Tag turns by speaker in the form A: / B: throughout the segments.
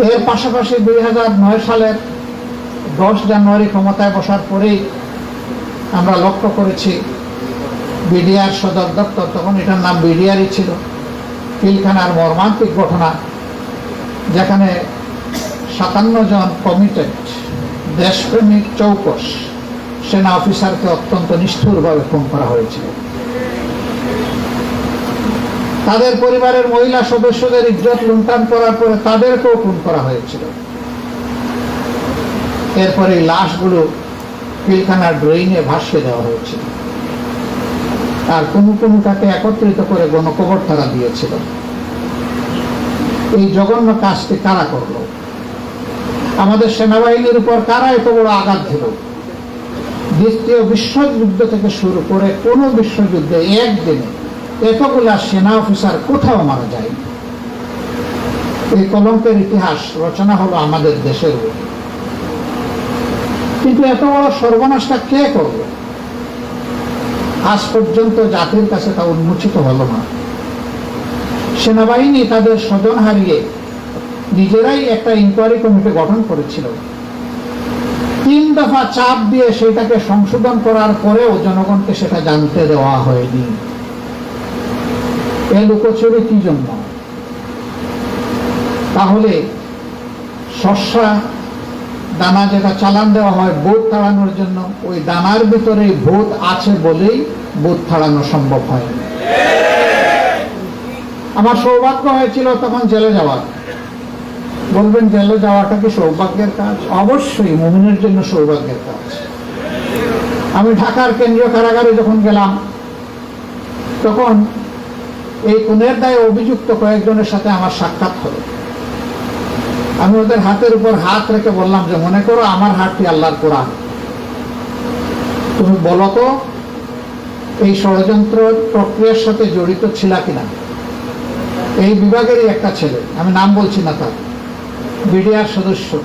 A: এর পাশাপাশি দুই হাজার নয় সালের দশ জানুয়ারি ক্ষমতায় বসার পরেই আমরা লক্ষ্য করেছি, বিডিআর সদর দপ্তর, তখন এটার নাম বিডিআরই ছিল, পিলখানার মর্মান্তিক ঘটনা, যেখানে সাতান্ন জন কমিটেড দেশপ্রেমিক চৌকস সেনা অফিসারকে অত্যন্ত নিষ্ঠুরভাবে খুন করা হয়েছিল। তাদের পরিবারের মহিলা সদস্যদের ইজ্জত লুণ্ঠন করার পরে তাদেরকেও খুন করা হয়েছিল। এরপরে লাশগুলো পিলখানার ড্রয়িংয়ে ভাসিয়ে দেওয়া হয়েছিল। আর কোনো কোনোটাকে একত্রিত করে গণকবর তারা দিয়েছিল। এই জঘন্য কাজটি কারা করল? আমাদের সেনাবাহিনীর উপর কারা এত বড় আঘাত দিল? দ্বিতীয় বিশ্বযুদ্ধ থেকে শুরু করে কোনো বিশ্বযুদ্ধে একদিনে এতগুলা সেনা অফিসার কোথাও মারা যায়? এই কলঙ্কের ইতিহাস রচনা হলো আমাদের দেশের কিন্তু এত বড় সর্বনাশটা কে করবে? আজ পর্যন্ত জাতির কাছে তা উন্মোচিত হলো না। সেনাবাহিনী তাদের স্বজন হারিয়ে নিজেরাই একটা ইনকোয়ারি কমিটি গঠন করেছিল। তিন দফা চাপ দিয়ে সেটাকে সংশোধন করার পরেও জনগণকে সেটা জানতে দেওয়া হয়নি। এ লুকোচুরি কি জন্য? তাহলে শস্যা দানা যেটা চালান দেওয়া হয় বোধ তাড়ানোর জন্য, ওই দানার ভিতরে বোধ আছে বলেই বোধ তাড়ানো সম্ভব হয়। আমার সৌভাগ্য হয়েছিল তখন জেলে যাওয়ার। বলবেন, জেলে যাওয়াটা কি সৌভাগ্যের কাজ? অবশ্যই, মুমিনের জন্য সৌভাগ্যের কাজ। আমি ঢাকার কেন্দ্রীয় কারাগারে যখন গেলাম, তখন এই খুনের দায়ে অভিযুক্ত কয়েকজনের সাথে আমার সাক্ষাৎ হলো। আমি ওদের হাতের উপর হাত রেখে বললাম যে, মনে করো আমার হাতটি আল্লাহর কোরআন। তুমি বলো তো, এই ষড়যন্ত্র প্রক্রিয়ার সাথে জড়িত ছিল কিনা? এই বিভাগেরই একটা ছেলে, আমি নাম বলছি না তার, বিডিআর সদস্য।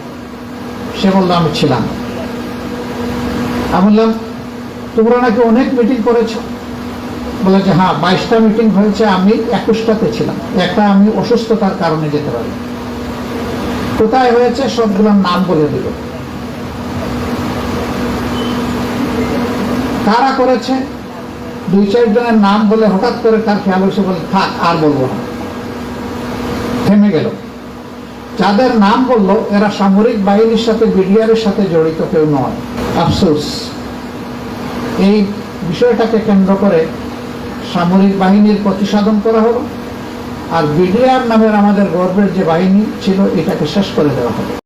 A: সে বলল, আমি ছিলাম। আমি বললাম, তোমরা নাকি অনেক মিটিং করেছ? বলে যে হ্যাঁ বাইশটা মিটিং হয়েছে, আমি একুশটাতে ছিলাম। একটা আমি অসুস্থতার কারণে যেতে পারি কোথায় হয়েছে সবগুলোর নাম বলে দিল। কারা করেছে? দুই চারজনের নাম বলে হঠাৎ করে তার খেয়াল এসে বলে, থাক, আর বলব না। থেমে গেল। যাদের নাম বলল, এরা সামরিক বাহিনীর সাথে বিডিআরের সাথে জড়িত কেউ নয়। আফসোস। এই বিষয়টাকে কেন্দ্র করে সামরিক বাহিনীর প্রতিসাধন করা হলো। আর বিডিআর নামের আমাদের গর্বের যে বাহিনী ছিল, এটাকে শেষ করে দেওয়া হলো।